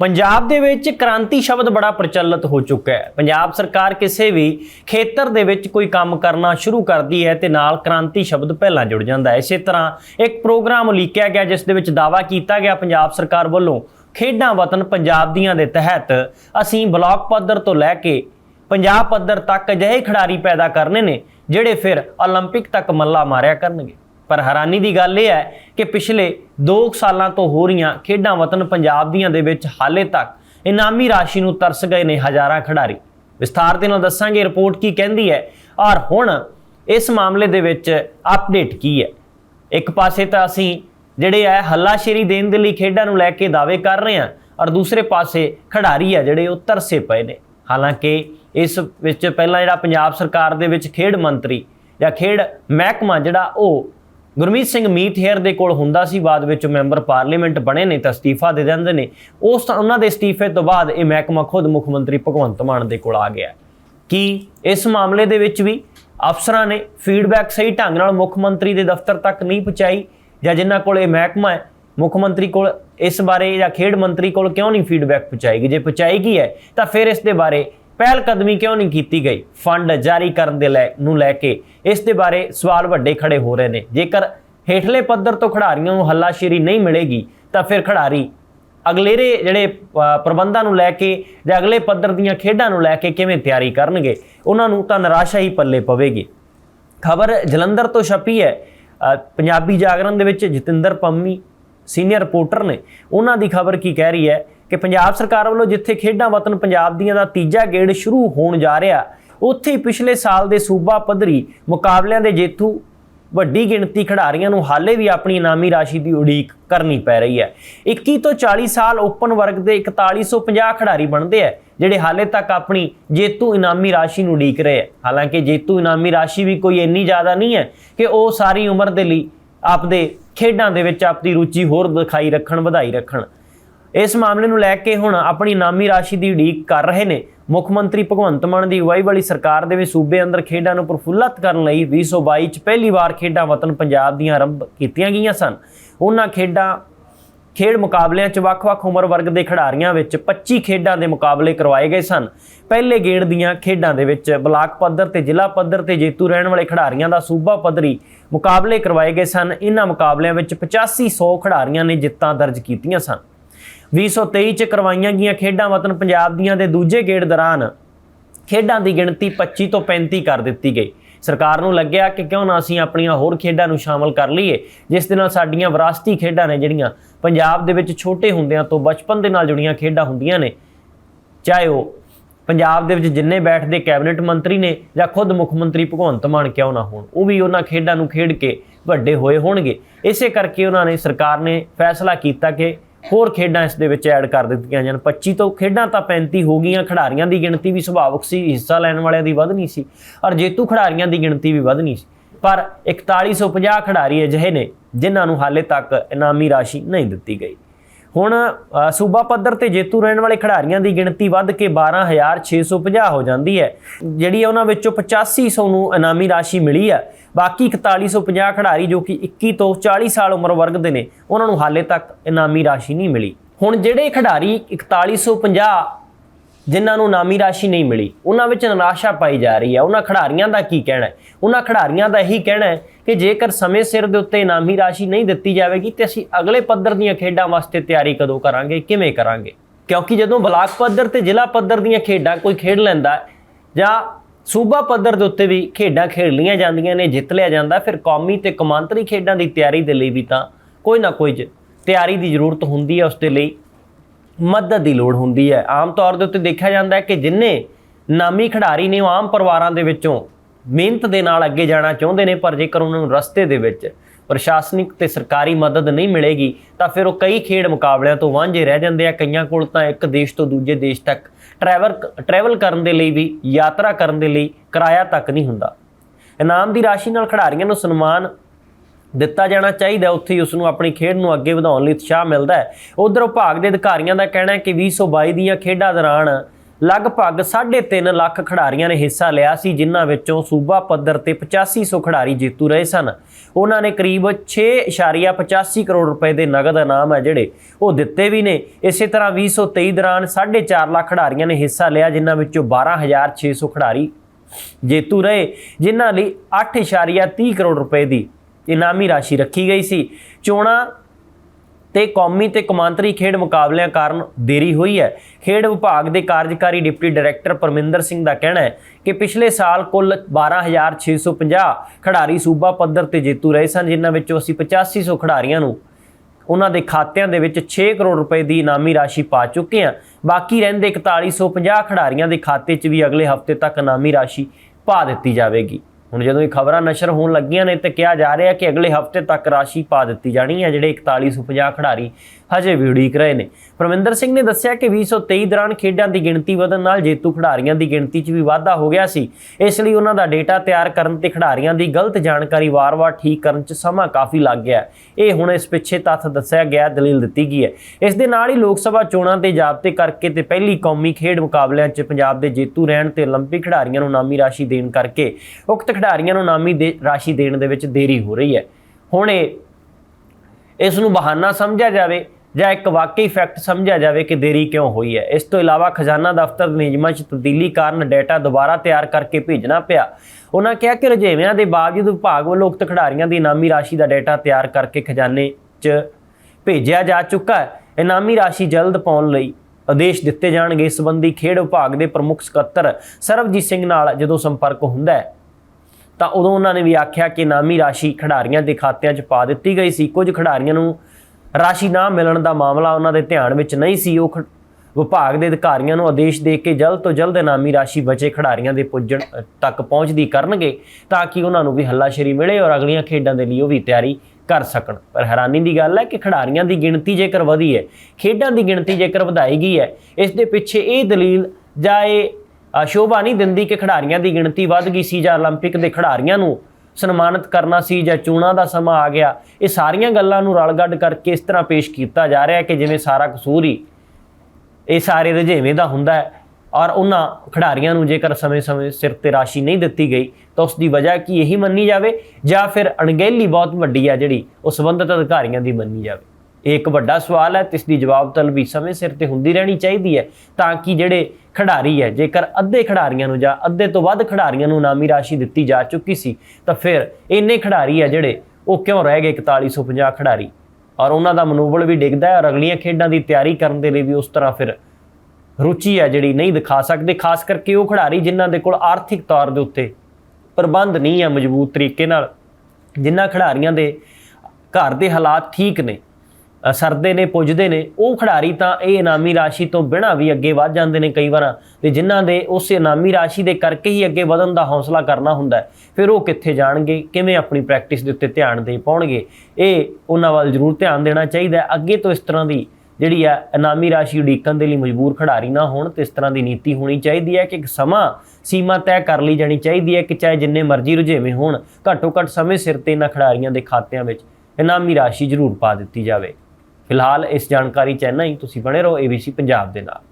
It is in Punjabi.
ਪੰਜਾਬ ਦੇ ਵਿੱਚ ਕ੍ਰਾਂਤੀ ਸ਼ਬਦ ਬੜਾ ਪ੍ਰਚਲਿਤ ਹੋ ਚੁੱਕਾ ਹੈ ਪੰਜਾਬ ਸਰਕਾਰ ਕਿਸੇ ਵੀ ਖੇਤਰ ਦੇ ਵਿੱਚ ਕੋਈ ਕੰਮ ਕਰਨਾ ਸ਼ੁਰੂ ਕਰਦੀ ਹੈ ਤੇ ਨਾਲ ਕ੍ਰਾਂਤੀ ਸ਼ਬਦ ਪਹਿਲਾਂ ਜੁੜ ਜਾਂਦਾ ਹੈ ਇਸੇ ਤਰ੍ਹਾਂ ਇੱਕ ਪ੍ਰੋਗਰਾਮ ਉਲੀਕਿਆ ਗਿਆ ਜਿਸ ਦੇ ਵਿੱਚ ਦਾਅਵਾ ਕੀਤਾ ਗਿਆ ਪੰਜਾਬ ਸਰਕਾਰ ਵੱਲੋਂ ਖੇਡਾਂ ਵਤਨ ਪੰਜਾਬ ਦੀਆਂ ਦੇ ਤਹਿਤ ਅਸੀਂ ਬਲਾਕ ਪੱਧਰ ਤੋਂ ਲੈ ਕੇ ਪੰਜਾਬ ਪੱਧਰ ਤੱਕ ਅਜਿਹੇ ਖਿਡਾਰੀ ਪੈਦਾ ਕਰਨੇ ਨੇ ਜਿਹੜੇ ਫਿਰ 올림픽 ਤੱਕ ਮੱਲਾ ਮਾਰਿਆ ਕਰਨਗੇ ਪਰ ਹੈਰਾਨੀ ਦੀ ਗੱਲ ਇਹ ਹੈ ਕਿ ਪਿਛਲੇ 2 ਸਾਲਾਂ ਤੋਂ ਹੋ ਰਹੀਆਂ ਖੇਡਾਂ ਵਤਨ ਪੰਜਾਬ ਦੀਆਂ ਦੇ ਵਿੱਚ ਹਾਲੇ ਤੱਕ ਇਨਾਮੀ ਰਾਸ਼ੀ ਨੂੰ ਤਰਸ ਗਏ ਨੇ ਹਜ਼ਾਰਾਂ ਖਿਡਾਰੀ। ਵਿਸਥਾਰ ਦੇ ਨਾਲ ਦੱਸਾਂਗੇ ਰਿਪੋਰਟ ਕੀ ਕਹਿੰਦੀ ਹੈ ਔਰ ਹੁਣ ਇਸ ਮਾਮਲੇ ਦੇ ਵਿੱਚ ਅਪਡੇਟ ਕੀ ਹੈ। ਇੱਕ ਪਾਸੇ ਤਾਂ ਅਸੀਂ ਜਿਹੜੇ ਹੈ ਹੱਲਾਸ਼ੇਰੀ ਦੇਣ ਦੇ ਲਈ ਖੇਡਾਂ ਨੂੰ ਲੈ ਕੇ ਦਾਅਵੇ ਕਰ ਰਹੇ ਹਾਂ ਔਰ ਦੂਸਰੇ ਪਾਸੇ ਖਿਡਾਰੀ ਆ ਜਿਹੜੇ ਉਹ ਤਰਸੇ ਪਏ ਨੇ। ਹਾਲਾਂਕਿ ਇਸ ਵਿੱਚ ਪਹਿਲਾਂ ਜਿਹੜਾ ਪੰਜਾਬ ਸਰਕਾਰ ਦੇ ਵਿੱਚ ਖੇਡ ਮੰਤਰੀ ਜਾਂ ਖੇਡ ਮਹਿਕਮਾ ਜਿਹੜਾ ਉਹ ਗੁਰਮੀਤ ਸਿੰਘ ਮੀਤ ਹੇਅਰ ਦੇ ਕੋਲ ਹੁੰਦਾ ਸੀ, ਬਾਅਦ ਵਿੱਚ ਮੈਂਬਰ ਪਾਰਲੀਮੈਂਟ ਬਣੇ ਨੇ ਤਾਂ ਅਸਤੀਫਾ ਦੇ ਦਿੰਦੇ ਨੇ। ਉਸ ਤਾਂ ਉਹਨਾਂ ਦੇ ਅਸਤੀਫੇ ਤੋਂ ਬਾਅਦ ਇਹ ਮਹਿਕਮਾ ਖੁਦ ਮੁੱਖ ਮੰਤਰੀ ਭਗਵੰਤ ਮਾਨ ਦੇ ਕੋਲ ਆ ਗਿਆ ਕਿ ਇਸ ਮਾਮਲੇ ਦੇ ਵਿੱਚ ਵੀ ਅਫਸਰਾਂ ਨੇ ਫੀਡਬੈਕ ਸਹੀ ਢੰਗ ਨਾਲ ਮੁੱਖ ਮੰਤਰੀ ਦੇ ਦਫ਼ਤਰ ਤੱਕ ਨਹੀਂ ਪਹੁੰਚਾਈ ਜਾਂ ਜਿਨ੍ਹਾਂ ਕੋਲ ਇਹ ਮਹਿਕਮਾ ਹੈ, ਮੁੱਖ ਮੰਤਰੀ ਕੋਲ ਇਸ ਬਾਰੇ ਜਾਂ ਖੇਡ ਮੰਤਰੀ ਕੋਲ ਕਿਉਂ ਨਹੀਂ ਫੀਡਬੈਕ ਪਹੁੰਚਾਏਗੀ ਜੇ ਪਹੁੰਚਾਏਗੀ ਹੈ, ਤਾਂ ਫਿਰ ਇਸ ਦੇ ਬਾਰੇ ਪਹਿਲ ਕਦਮੀ ਕਿਉਂ ਨਹੀਂ ਕੀਤੀ ਗਈ? ਫੰਡ ਜਾਰੀ ਕਰਨ ਦੇ ਲੈ ਨੂੰ ਲੈ ਕੇ ਇਸ ਦੇ ਬਾਰੇ ਸਵਾਲ ਵੱਡੇ ਖੜੇ ਹੋ ਰਹੇ ਨੇ। ਜੇਕਰ ਹੇਠਲੇ ਪੱਧਰ ਤੋਂ ਖਿਡਾਰੀਆਂ ਨੂੰ ਹੱਲਾਸ਼ੇਰੀ ਨਹੀਂ ਮਿਲੇਗੀ, ਤਾਂ ਫਿਰ ਖਿਡਾਰੀ ਅਗਲੇਰੇ ਜਿਹੜੇ ਪ੍ਰਬੰਧਾਂ ਨੂੰ ਲੈ ਕੇ ਜਾਂ ਅਗਲੇ ਪੱਧਰ ਦੀਆਂ ਖੇਡਾਂ ਨੂੰ ਲੈ ਕੇ ਕਿਵੇਂ ਤਿਆਰੀ ਕਰਨਗੇ, ਉਹਨਾਂ ਨੂੰ ਤਾਂ ਨਿਰਾਸ਼ਾ ਹੀ ਪੱਲੇ ਪਵੇਗੀ। ਖਬਰ ਜਲੰਧਰ ਤੋਂ ਛਪੀ ਹੈ। ਪੰਜਾਬੀ ਜਾਗਰਣ ਦੇ ਵਿੱਚ ਜਤਿੰਦਰ ਪੰਮੀ, ਸੀਨੀਅਰ ਰਿਪੋਰਟਰ ਨੇ। ਉਹਨਾਂ ਦੀ ਖਬਰ ਕੀ ਕਹਿ ਰਹੀ ਹੈ? ਕਿ ਪੰਜਾਬ ਸਰਕਾਰ ਵੱਲੋਂ ਜਿੱਥੇ ਖੇਡਾਂ ਵਤਨ ਪੰਜਾਬ ਦੀਆਂ ਦਾ ਤੀਜਾ ਗੇੜ ਸ਼ੁਰੂ ਹੋਣ ਜਾ ਰਿਹਾ, ਉੱਥੇ ਹੀ ਪਿਛਲੇ ਸਾਲ ਦੇ ਸੂਬਾ ਪੱਧਰੀ ਮੁਕਾਬਲਿਆਂ ਦੇ ਜੇਤੂ ਵੱਡੀ ਗਿਣਤੀ ਖਿਡਾਰੀਆਂ ਨੂੰ ਹਾਲੇ ਵੀ ਆਪਣੀ ਇਨਾਮੀ ਰਾਸ਼ੀ ਦੀ ਉਡੀਕ ਕਰਨੀ ਪੈ ਰਹੀ ਹੈ। 21 ਤੋਂ 40 ਸਾਲ ਓਪਨ ਵਰਗ ਦੇ 4150 ਖਿਡਾਰੀ ਬਣਦੇ ਆ ਜਿਹੜੇ ਹਾਲੇ ਤੱਕ ਆਪਣੀ ਜੇਤੂ ਇਨਾਮੀ ਰਾਸ਼ੀ ਨੂੰ ਉਡੀਕ ਰਹੇ ਆ ਹਾਲਾਂਕਿ ਜੇਤੂ ਇਨਾਮੀ ਰਾਸ਼ੀ ਵੀ ਕੋਈ ਇੰਨੀ ਜ਼ਿਆਦਾ ਨਹੀਂ ਹੈ ਕਿ ਉਹ ਸਾਰੀ ਉਮਰ ਦੇ ਲਈ ਆਪਦੇ ਖੇਡਾਂ ਦੇ ਵਿੱਚ ਆਪਣੀ ਰੁਚੀ ਹੋਰ ਦਿਖਾਈ ਰੱਖਣ, ਵਧਾਈ ਰੱਖਣ। ਇਸ ਮਾਮਲੇ ਨੂੰ ਲੈ ਕੇ ਹੁਣ ਆਪਣੀ ਨਾਮੀ ਰਾਸ਼ੀ ਦੀ ਉਡੀਕ ਕਰ ਰਹੇ ਨੇ। ਮੁੱਖ ਮੰਤਰੀ ਭਗਵੰਤ ਮਾਨ ਦੀ ਅਗਵਾਈ ਵਾਲੀ ਸਰਕਾਰ ਦੇ ਵੀ ਸੂਬੇ ਅੰਦਰ ਖੇਡਾਂ ਨੂੰ ਪ੍ਰਫੁੱਲਤ ਕਰਨ ਲਈ 2022 ਚ ਪਹਿਲੀ ਵਾਰ ਖੇਡਾਂ ਵਤਨ ਪੰਜਾਬ ਦੀਆਂ ਆਰੰਭ ਕੀਤੀਆਂ ਗਈਆਂ ਸਨ। ਉਹਨਾਂ ਖੇਡਾਂ, ਖੇਡ ਮੁਕਾਬਲਿਆਂ 'ਚ ਵੱਖ-ਵੱਖ ਉਮਰ ਵਰਗ ਦੇ ਖਿਡਾਰੀਆਂ ਵਿੱਚ 25 ਖੇਡਾਂ ਦੇ ਮੁਕਾਬਲੇ ਕਰਵਾਏ ਗਏ ਸਨ। ਪਹਿਲੇ ਗੇੜ ਦੀਆਂ ਖੇਡਾਂ ਦੇ ਵਿੱਚ ਬਲਾਕ ਪੱਧਰ ਤੇ ਜ਼ਿਲ੍ਹਾ ਪੱਧਰ ਤੇ ਜੇਤੂ ਰਹਿਣ ਵਾਲੇ ਖਿਡਾਰੀਆਂ ਦਾ ਸੂਬਾ ਪੱਧਰੀ ਮੁਕਾਬਲੇ ਕਰਵਾਏ ਗਏ ਸਨ। ਇਹਨਾਂ ਮੁਕਾਬਲਿਆਂ ਵਿੱਚ 8500 ਖਿਡਾਰੀਆਂ ਨੇ ਜਿੱਤਾਂ ਦਰਜ ਕੀਤੀਆਂ ਸਨ। 2023 ਚ ਕਰਵਾਈਆਂ ਗਈਆਂ ਖੇਡਾਂ ਵਤਨ ਪੰਜਾਬ ਦੀਆਂ ਦੇ ਦੂਜੇ ਗੇੜ ਦੌਰਾਨ ਖੇਡਾਂ ਦੀ ਗਿਣਤੀ 25 ਤੋਂ 35 ਕਰ ਦਿੱਤੀ ਗਈ। ਸਰਕਾਰ ਨੂੰ ਲੱਗਿਆ ਕਿ ਕਿਉਂ ਨਾ ਅਸੀਂ ਆਪਣੀਆਂ ਹੋਰ ਖੇਡਾਂ ਨੂੰ ਸ਼ਾਮਲ ਕਰ ਲਈਏ, ਜਿਸ ਦੇ ਨਾਲ ਸਾਡੀਆਂ ਵਿਰਾਸਤੀ ਖੇਡਾਂ ਨੇ ਜਿਹੜੀਆਂ ਪੰਜਾਬ ਦੇ ਵਿੱਚ ਛੋਟੇ ਹੁੰਦਿਆਂ ਤੋਂ ਬਚਪਨ ਦੇ ਨਾਲ ਜੁੜੀਆਂ ਖੇਡਾਂ ਹੁੰਦੀਆਂ ਨੇ, ਚਾਹੇ ਉਹ ਪੰਜਾਬ ਦੇ ਵਿੱਚ ਜਿੰਨੇ ਬੈਠਦੇ ਕੈਬਨਿਟ ਮੰਤਰੀ ਨੇ ਜਾਂ ਖੁਦ ਮੁੱਖ ਮੰਤਰੀ ਭਗਵੰਤ ਮਾਨ ਕਿਉਂ ਨਾ ਹੋਣ, ਉਹ ਵੀ ਉਹਨਾਂ ਖੇਡਾਂ ਨੂੰ ਖੇਡ ਕੇ ਵੱਡੇ ਹੋਏ ਹੋਣਗੇ। ਇਸੇ ਕਰਕੇ ਉਹਨਾਂ ਨੇ, ਸਰਕਾਰ ਨੇ ਫੈਸਲਾ ਕੀਤਾ ਕਿ ਹੋਰ ਖੇਡਾਂ ਇਸ ਦੇ ਵਿੱਚ ਐਡ ਕਰ ਦਿੱਤੀਆਂ ਜਾਣ। 25 ਤੋਂ ਖੇਡਾਂ ਤਾਂ 35 ਹੋ ਗਈਆਂ, ਖਿਡਾਰੀਆਂ ਦੀ ਗਿਣਤੀ ਵੀ ਸੁਭਾਵਕ ਸੀ, ਹਿੱਸਾ ਲੈਣ ਵਾਲਿਆਂ ਦੀ ਵਧਣੀ ਸੀ ਔਰ ਜੇਤੂ ਖਿਡਾਰੀਆਂ ਦੀ ਗਿਣਤੀ ਵੀ ਵਧਣੀ ਸੀ। ਪਰ 4150 ਖਿਡਾਰੀ ਅਜਿਹੇ ਨੇ ਜਿਨ੍ਹਾਂ ਨੂੰ ਹਾਲੇ ਤੱਕ ਇਨਾਮੀ ਰਾਸ਼ੀ ਨਹੀਂ ਦਿੱਤੀ ਗਈ। ਹੁਣ ਸੂਬਾ ਪੱਧਰ ਤੇ ਜੇਤੂ ਰਹਿਣ ਵਾਲੇ ਖਿਡਾਰੀਆਂ ਦੀ ਗਿਣਤੀ ਵੱਧ ਕੇ 12650 ਹੋ ਜਾਂਦੀ ਹੈ, ਜਿਹੜੀ ਉਹਨਾਂ ਵਿੱਚੋਂ 8500 ਨੂੰ ਇਨਾਮੀ ਰਾਸ਼ੀ ਮਿਲੀ ਹੈ। ਬਾਕੀ 4150 ਖਿਡਾਰੀ ਜੋ ਕਿ 21 ਤੋਂ 40 ਸਾਲ ਉਮਰ ਵਰਗ ਦੇ ਨੇ, ਉਹਨਾਂ ਨੂੰ ਹਾਲੇ ਤੱਕ ਇਨਾਮੀ ਰਾਸ਼ੀ ਨਹੀਂ ਮਿਲੀ। ਹੁਣ ਜਿਹੜੇ ਖਿਡਾਰੀ 4150 ਜਿਨ੍ਹਾਂ ਨੂੰ ਨਾਮੀ ਰਾਸ਼ੀ ਨਹੀਂ ਮਿਲੀ, ਉਹਨਾਂ ਵਿੱਚ ਨਿਰਾਸ਼ਾ ਪਾਈ ਜਾ ਰਹੀ ਹੈ। ਉਹਨਾਂ ਖਿਡਾਰੀਆਂ ਦਾ ਕੀ ਕਹਿਣਾ ਹੈ? ਉਹਨਾਂ ਖਿਡਾਰੀਆਂ ਦਾ ਇਹੀ ਕਹਿਣਾ ਹੈ ਕਿ ਜੇਕਰ ਸਮੇਂ ਸਿਰ ਦੇ ਉੱਤੇ ਨਾਮੀ ਰਾਸ਼ੀ ਨਹੀਂ ਦਿੱਤੀ ਜਾਵੇਗੀ, ਤੇ ਅਸੀਂ ਅਗਲੇ ਪੱਧਰ ਦੀਆਂ ਖੇਡਾਂ ਵਾਸਤੇ ਤਿਆਰੀ ਕਦੋਂ ਕਰਾਂਗੇ, ਕਿਵੇਂ ਕਰਾਂਗੇ? ਕਿਉਂਕਿ ਜਦੋਂ ਬਲਾਕ ਪੱਧਰ ਤੇ ਜ਼ਿਲ੍ਹਾ ਪੱਧਰ ਦੀਆਂ ਖੇਡਾਂ ਕੋਈ ਖੇਡ ਲੈਂਦਾ ਜਾਂ ਸੂਬਾ ਪੱਧਰ ਦੇ ਉੱਤੇ ਵੀ ਖੇਡਾਂ ਖੇਡ ਲੀਆਂ ਜਾਂਦੀਆਂ ਨੇ, ਜਿੱਤ ਲਿਆ ਜਾਂਦਾ। ਫਿਰ ਕੌਮੀ ਤੇ ਕਮਾਂਤਰੀ ਖੇਡਾਂ ਦੀ ਤਿਆਰੀ ਦੇ ਲਈ ਵੀ ਤਾਂ ਕੋਈ ਨਾ ਕੋਈ ਤਿਆਰੀ ਦੀ ਜ਼ਰੂਰਤ ਹੁੰਦੀ ਹੈ, ਉਸ ਦੇ ਲਈ ਮਦਦ ਦੀ ਲੋੜ ਹੁੰਦੀ ਹੈ। ਆਮ ਤੌਰ ਦੇ ਉੱਤੇ ਦੇਖਿਆ ਜਾਂਦਾ ਹੈ ਕਿ ਜਿੰਨੇ ਨਾਮੀ ਖਿਡਾਰੀ ਨੇ ਉਹ ਆਮ ਪਰਿਵਾਰਾਂ ਦੇ ਵਿੱਚੋਂ ਮਿਹਨਤ ਦੇ ਨਾਲ ਅੱਗੇ ਜਾਣਾ ਚਾਹੁੰਦੇ ਨੇ, ਪਰ ਜੇਕਰ ਉਹਨਾਂ ਨੂੰ ਰਸਤੇ ਦੇ ਵਿੱਚ ਪ੍ਰਸ਼ਾਸਨਿਕ ਤੇ ਸਰਕਾਰੀ ਮਦਦ ਨਹੀਂ ਮਿਲੇਗੀ, ਤਾਂ ਫਿਰ ਉਹ ਕਈ ਖੇਡ ਮੁਕਾਬਲਿਆਂ ਤੋਂ ਵਾਂਝੇ ਰਹਿ ਜਾਂਦੇ ਆ। ਕਈਆਂ ਕੋਲ ਤਾਂ ਇੱਕ ਦੇਸ਼ ਤੋਂ ਦੂਜੇ ਦੇਸ਼ ਤੱਕ ਟਰੈਵਲ ਟਰੈਵਲ ਕਰਨ ਦੇ ਲਈ ਵੀ, ਯਾਤਰਾ ਕਰਨ ਦੇ ਲਈ ਕਿਰਾਇਆ ਤੱਕ ਨਹੀਂ ਹੁੰਦਾ। ਇਨਾਮ ਦੀ ਰਾਸ਼ੀ ਨਾਲ ਖਿਡਾਰੀਆਂ ਨੂੰ ਸਨਮਾਨ ਦਿੱਤਾ ਜਾਣਾ ਚਾਹੀਦਾ। ਉੱਥੇ ਹੀ ਉਸ ਨੂੰ ਆਪਣੀ ਖੇਡ ਨੂੰ ਅੱਗੇ ਵਧਾਉਣ ਲਈ ਉਤਸ਼ਾਹ ਮਿਲਦਾ ਹੈ। ਉਧਰ ਵਿਭਾਗ ਦੇ ਅਧਿਕਾਰੀਆਂ ਦਾ ਕਹਿਣਾ ਹੈ ਕਿ 2022 ਦੀਆਂ ਖੇਡਾਂ ਦੌਰਾਨ ਲਗਭਗ 3.5 ਲੱਖ ਖਿਡਾਰੀਆਂ ਨੇ ਹਿੱਸਾ ਲਿਆ ਸੀ, ਜਿਨ੍ਹਾਂ ਵਿੱਚੋਂ ਸੂਬਾ ਪੱਧਰ ਤੇ 8500 ਖਿਡਾਰੀ ਜੇਤੂ ਰਹੇ ਸਨ। ਉਹਨਾਂ ਨੇ ਕਰੀਬ 6.85 ਕਰੋੜ ਰੁਪਏ ਦੇ ਨਗਦ ਇਨਾਮ ਹੈ ਜਿਹੜੇ ਉਹ ਦਿੱਤੇ ਵੀ ਨੇ। ਇਸੇ ਤਰ੍ਹਾਂ 2023 ਦੌਰਾਨ 4.5 ਲੱਖ ਖਿਡਾਰੀਆਂ ਨੇ ਹਿੱਸਾ ਲਿਆ, ਜਿਨ੍ਹਾਂ ਵਿੱਚੋਂ 12600 ਖਿਡਾਰੀ ਜੇਤੂ ਰਹੇ, ਜਿਨ੍ਹਾਂ ਲਈ 8.30 ਕਰੋੜ ਰੁਪਏ ਦੀ ਇਨਾਮੀ ਰਾਸ਼ੀ ਰੱਖੀ ਗਈ ਸੀ। ਚੋਣਾਂ ਤੇ ਕੌਮੀ ਤੇ ਕੌਮਾਂਤਰੀ ਖੇਡ ਮੁਕਾਬਲਿਆਂ ਕਾਰਨ ਦੇਰੀ ਹੋਈ ਹੈ। ਖੇਡ ਵਿਭਾਗ ਦੇ ਕਾਰਜਕਾਰੀ ਡਿਪਟੀ ਡਾਇਰੈਕਟਰ ਪਰਮਿੰਦਰ ਸਿੰਘ ਦਾ ਕਹਿਣਾ ਹੈ ਕਿ ਪਿਛਲੇ ਸਾਲ ਕੁੱਲ 12650 ਖਿਡਾਰੀ ਸੂਬਾ ਪੱਧਰ ਤੇ ਜੇਤੂ ਰਹੇ ਸਨ, ਜਿਨ੍ਹਾਂ ਵਿੱਚੋਂ ਅਸੀਂ 8500 ਖਿਡਾਰੀਆਂ ਨੂੰ ਉਹਨਾਂ ਦੇ ਖਾਤਿਆਂ ਦੇ ਵਿੱਚ 6 ਕਰੋੜ ਰੁਪਏ ਦੀ ਇਨਾਮੀ ਰਾਸ਼ੀ ਪਾ ਚੁੱਕੇ ਹਾਂ। ਬਾਕੀ ਰਹਿੰਦੇ 4150 ਖਿਡਾਰੀਆਂ ਦੇ ਖਾਤੇ 'ਚ ਵੀ ਅਗਲੇ ਹਫ਼ਤੇ ਤੱਕ ਇਨਾਮੀ ਰਾਸ਼ੀ ਪਾ ਦਿੱਤੀ ਜਾਵੇਗੀ। ਹੁਣ ਜਦੋਂ ਇਹ ਖਬਰਾਂ ਨਸ਼ਰ ਹੋਣ ਲੱਗੀਆਂ ਨੇ ਤੇ ਕਿਹਾ ਜਾ ਰਿਹਾ ਕਿ ਅਗਲੇ ਹਫ਼ਤੇ ਤੱਕ ਰਾਸ਼ੀ ਪਾ ਦਿੱਤੀ ਜਾਣੀ ਹੈ ਜਿਹੜੇ 4150 ਖਿਡਾਰੀ ਹਜੇ ਵੀ ਉਡੀਕ ਰਹੇ ਨੇ ਪਰਮਿੰਦਰ ਸਿੰਘ ਨੇ ਦੱਸਿਆ ਕਿ 2023 ਦੌਰਾਨ ਖੇਡਾਂ ਦੀ ਗਿਣਤੀ ਵਧਣ ਨਾਲ ਜੇਤੂ ਖਿਡਾਰੀਆਂ ਦੀ ਗਿਣਤੀ 'ਚ ਵੀ ਵਾਧਾ ਹੋ ਗਿਆ ਸੀ ਇਸ ਲਈ ਉਹਨਾਂ ਦਾ ਡੇਟਾ ਤਿਆਰ ਕਰਨ ਤੇ ਖਿਡਾਰੀਆਂ ਦੀ ਗਲਤ ਜਾਣਕਾਰੀ ਵਾਰ-ਵਾਰ ਠੀਕ ਕਰਨ 'ਚ ਸਮਾਂ ਕਾਫੀ ਲੱਗ ਗਿਆ ਇਹ ਹੁਣ ਇਸ ਪਿੱਛੇ ਤੱਥ ਦੱਸਿਆ ਗਿਆ ਦਲੀਲ ਦਿੱਤੀ ਗਈ ਹੈ ਇਸ ਦੇ ਨਾਲ ਹੀ ਲੋਕ ਸਭਾ ਚੋਣਾਂ ਤੇ ਜਾਬਤੇ ਕਰਕੇ ਤੇ ਪਹਿਲੀ ਕੌਮੀ ਖੇਡ ਮੁਕਾਬਲਿਆਂ 'ਚ ਪੰਜਾਬ ਦੇ ਜੇਤੂ ਰਹਿਣ ਤੇ 올림픽 ਖਿਡਾਰੀਆਂ ਨੂੰ ਨਾਮੀ ਰਾਸ਼ੀ ਦੇਣ ਕਰਕੇ ਉਕਤ ਖਿਡਾਰੀਆਂ ਨੂੰ ਨਾਮੀ ਦੇ ਰਾਸ਼ੀ ਦੇਣ ਦੇ ਵਿੱਚ ਦੇਰੀ ਹੋ ਰਹੀ ਹੈ। ਹੁਣ ਇਹ, ਇਸ ਨੂੰ ਬਹਾਨਾ ਸਮਝਿਆ ਜਾਵੇ ਜਾਂ ਇੱਕ ਵਾਕਈ ਫੈਕਟ ਸਮਝਿਆ ਜਾਵੇ ਕਿ ਦੇਰੀ ਕਿਉਂ ਹੋਈ ਹੈ। ਇਸ ਤੋਂ ਇਲਾਵਾ ਖਜ਼ਾਨਾ ਦਫ਼ਤਰ ਦੇ ਨਿਯਮਾਂ 'ਚ ਤਬਦੀਲੀ ਕਾਰਨ ਡਾਟਾ ਦੁਬਾਰਾ ਤਿਆਰ ਕਰਕੇ ਭੇਜਣਾ ਪਿਆ। ਉਹਨਾਂ ਕਿਹਾ ਕਿ ਰੁਝੇਵਿਆਂ ਦੇ ਬਾਵਜੂਦ ਵਿਭਾਗ ਵੱਲੋਂ ਉਕਤ ਖਿਡਾਰੀਆਂ ਦੀ ਇਨਾਮੀ ਰਾਸ਼ੀ ਦਾ ਡਾਟਾ ਤਿਆਰ ਕਰਕੇ ਖਜ਼ਾਨੇ 'ਚ ਭੇਜਿਆ ਜਾ ਚੁੱਕਾ ਹੈ। ਇਨਾਮੀ ਰਾਸ਼ੀ ਜਲਦ ਪਾਉਣ ਲਈ ਆਦੇਸ਼ ਦਿੱਤੇ ਜਾਣਗੇ। ਇਸ ਸੰਬੰਧੀ ਖੇਡ ਵਿਭਾਗ ਦੇ ਪ੍ਰਮੁੱਖ ਸਕੱਤਰ ਸਰਬਜੀਤ ਸਿੰਘ ਨਾਲ ਜਦੋਂ ਸੰਪਰਕ ਹੁੰਦਾ ਹੈ ਤਾਂ ਉਦੋਂ ਉਹਨਾਂ ਨੇ ਵੀ ਆਖਿਆ ਕਿ ਨਾਮੀ ਰਾਸ਼ੀ ਖਿਡਾਰੀਆਂ ਦੇ ਖਾਤਿਆਂ 'ਚ ਪਾ ਦਿੱਤੀ ਗਈ ਸੀ। ਕੁਝ ਖਿਡਾਰੀਆਂ ਨੂੰ ਰਾਸ਼ੀ ਨਾ ਮਿਲਣ ਦਾ ਮਾਮਲਾ ਉਹਨਾਂ ਦੇ ਧਿਆਨ ਵਿੱਚ ਨਹੀਂ ਸੀ। ਉਹ ਖ- ਵਿਭਾਗ ਦੇ ਅਧਿਕਾਰੀਆਂ ਨੂੰ ਆਦੇਸ਼ ਦੇ ਕੇ ਜਲਦ ਤੋਂ ਜਲਦ ਇਨਾਮੀ ਰਾਸ਼ੀ ਬਚੇ ਖਿਡਾਰੀਆਂ ਦੇ ਪੁੱਜਣ ਤੱਕ ਪਹੁੰਚਦੀ ਕਰਨਗੇ ਤਾਂ ਕਿ ਉਹਨਾਂ ਨੂੰ ਵੀ ਹੱਲਾਸ਼ੇਰੀ ਮਿਲੇ ਔਰ ਅਗਲੀਆਂ ਖੇਡਾਂ ਦੇ ਲਈ ਉਹ ਵੀ ਤਿਆਰੀ ਕਰ ਸਕਣ। ਪਰ ਹੈਰਾਨੀ ਦੀ ਗੱਲ ਹੈ ਕਿ ਖਿਡਾਰੀਆਂ ਦੀ ਗਿਣਤੀ ਜੇਕਰ ਵਧੀ ਹੈ, ਖੇਡਾਂ ਦੀ ਗਿਣਤੀ ਜੇਕਰ ਵਧਾਈ ਗਈ ਹੈ, ਇਸ ਦੇ ਪਿੱਛੇ ਇਹ ਦਲੀਲ ਜਾਂ ਇਹ ਸ਼ੋਭਾ ਨਹੀਂ ਦਿੰਦੀ ਕਿ ਖਿਡਾਰੀਆਂ ਦੀ ਗਿਣਤੀ ਵੱਧ ਗਈ ਸੀ ਜਾਂ 올림픽 ਦੇ ਖਿਡਾਰੀਆਂ ਨੂੰ ਸਨਮਾਨਿਤ ਕਰਨਾ ਸੀ ਜਾਂ ਚੋਣਾਂ ਦਾ ਸਮਾਂ ਆ ਗਿਆ ਇਹ ਸਾਰੀਆਂ ਗੱਲਾਂ ਨੂੰ ਰਲਗੱਡ ਕਰਕੇ ਇਸ ਤਰ੍ਹਾਂ ਪੇਸ਼ ਕੀਤਾ ਜਾ ਰਿਹਾ ਹੈ ਕਿ ਜਿਵੇਂ ਸਾਰਾ ਕਸੂਰ ਹੀ ਇਹ ਸਾਰੇ ਰੁਝੇਵੇਂ ਦਾ ਹੁੰਦਾ ਹੈ ਔਰ ਉਹਨਾਂ ਖਿਡਾਰੀਆਂ ਨੂੰ ਜੇਕਰ ਸਮੇਂ-ਸਮੇਂ ਸਿਰ ਤੇ ਰਾਸ਼ੀ ਨਹੀਂ ਦਿੱਤੀ ਗਈ ਤਾਂ ਉਸ ਦੀ ਵਜ੍ਹਾ ਕੀ ਇਹੀ ਮੰਨੀ ਜਾਵੇ ਜਾਂ ਫਿਰ ਅਣਗਹਿਲੀ ਬਹੁਤ ਵੱਡੀ ਆ ਜਿਹੜੀ ਉਹ ਸੰਬੰਧਿਤ ਅਧਿਕਾਰੀਆਂ ਦੀ ਮੰਨੀ ਜਾਵੇ ਇਹ ਇੱਕ ਵੱਡਾ ਸਵਾਲ ਹੈ ਤੇ ਇਸ ਦੀ ਜਵਾਬ ਤਲ ਵੀ ਸਮੇਂ ਸਿਰ ਤੇ ਹੁੰਦੀ ਰਹਿਣੀ ਚਾਹੀਦੀ ਹੈ, ਤਾਂ ਕਿ ਜਿਹੜੇ ਖਿਡਾਰੀ ਹੈ, ਜੇਕਰ ਅੱਧੇ ਖਿਡਾਰੀਆਂ ਨੂੰ ਜਾਂ ਅੱਧੇ ਤੋਂ ਵੱਧ ਖਿਡਾਰੀਆਂ ਨੂੰ ਨਾਮੀ ਰਾਸ਼ੀ ਦਿੱਤੀ ਜਾ ਚੁੱਕੀ ਸੀ, ਤਾਂ ਫਿਰ ਇੰਨੇ ਖਿਡਾਰੀ ਹੈ ਜਿਹੜੇ ਉਹ ਕਿਉਂ ਰਹਿ ਗਏ 4150 ਖਿਡਾਰੀ? ਔਰ ਉਹਨਾਂ ਦਾ ਮਨੋਬਲ ਵੀ ਡਿੱਗਦਾ ਹੈ ਔਰ ਅਗਲੀਆਂ ਖੇਡਾਂ ਦੀ ਤਿਆਰੀ ਕਰਨ ਦੇ ਲਈ ਵੀ ਉਸ ਤਰ੍ਹਾਂ ਫਿਰ ਰੁਚੀ ਹੈ ਜਿਹੜੀ ਨਹੀਂ ਦਿਖਾ ਸਕਦੇ, ਖਾਸ ਕਰਕੇ ਉਹ ਖਿਡਾਰੀ ਜਿਨ੍ਹਾਂ ਦੇ ਕੋਲ ਆਰਥਿਕ ਤੌਰ ਦੇ ਉੱਤੇ ਪ੍ਰਬੰਧ ਨਹੀਂ ਹੈ ਮਜ਼ਬੂਤ ਤਰੀਕੇ ਨਾਲ, ਜਿਨ੍ਹਾਂ ਖਿਡਾਰੀਆਂ ਦੇ ਘਰ ਦੇ ਹਾਲਾਤ ਠੀਕ ਨੇ ਸਰਦੇ ਨੇ, ਪੁੱਜਦੇ ਨੇ, ਉਹ ਖਿਡਾਰੀ ਤਾਂ ਇਹ ਇਨਾਮੀ ਰਾਸ਼ੀ ਤੋਂ ਬਿਨਾਂ ਵੀ ਅੱਗੇ ਵੱਧ ਜਾਂਦੇ ਨੇ ਕਈ ਵਾਰਾਂ। ਤੇ ਜਿਨ੍ਹਾਂ ਦੇ ਉਸ ਇਨਾਮੀ ਰਾਸ਼ੀ ਦੇ ਕਰਕੇ ਹੀ ਅੱਗੇ ਵਧਣ ਦਾ ਹੌਸਲਾ ਕਰਨਾ ਹੁੰਦਾ ਫਿਰ ਉਹ ਕਿੱਥੇ ਜਾਣਗੇ, ਕਿਵੇਂ ਆਪਣੀ ਪ੍ਰੈਕਟਿਸ ਦੇ ਉੱਤੇ ਧਿਆਨ ਦੇ ਪਾਉਣਗੇ? ਇਹ ਉਹਨਾਂ ਵੱਲ ਜ਼ਰੂਰ ਧਿਆਨ ਦੇਣਾ ਚਾਹੀਦਾ ਅੱਗੇ ਤੋਂ ਇਸ ਤਰ੍ਹਾਂ ਦੀ ਜਿਹੜੀ ਆ ਇਨਾਮੀ ਰਾਸ਼ੀ ਉਡੀਕਣ ਦੇ ਲਈ ਮਜਬੂਰ ਖਿਡਾਰੀ ਨਾ ਹੋਣ, ਤੇ ਇਸ ਤਰ੍ਹਾਂ ਦੀ ਨੀਤੀ ਹੋਣੀ ਚਾਹੀਦੀ ਹੈ ਕਿ ਇੱਕ ਸਮਾਂ ਸੀਮਾ ਤੈਅ ਕਰ ਲਈ ਜਾਣੀ ਚਾਹੀਦੀ ਹੈ ਕਿ ਚਾਹੇ ਜਿੰਨੇ ਮਰਜ਼ੀ ਰੁਝੇਵੇਂ ਹੋਣ, ਘੱਟੋ ਘੱਟ ਸਮੇਂ ਸਿਰ ਤੇ ਇਹਨਾਂ ਖਿਡਾਰੀਆਂ ਦੇ ਖਾਤਿਆਂ ਵਿੱਚ ਇਨਾਮੀ ਰਾਸ਼ੀ ਜ਼ਰੂਰ ਪਾ ਦਿੱਤੀ ਜਾਵੇ। ਫਿਲਹਾਲ ਇਸ ਜਾਣਕਾਰੀ ਚ ਹੀ। ਤੁਸੀਂ ਬਣੇ ਰਹੋ ABC ਪੰਜਾਬ ਦੇ ਨਾਲ।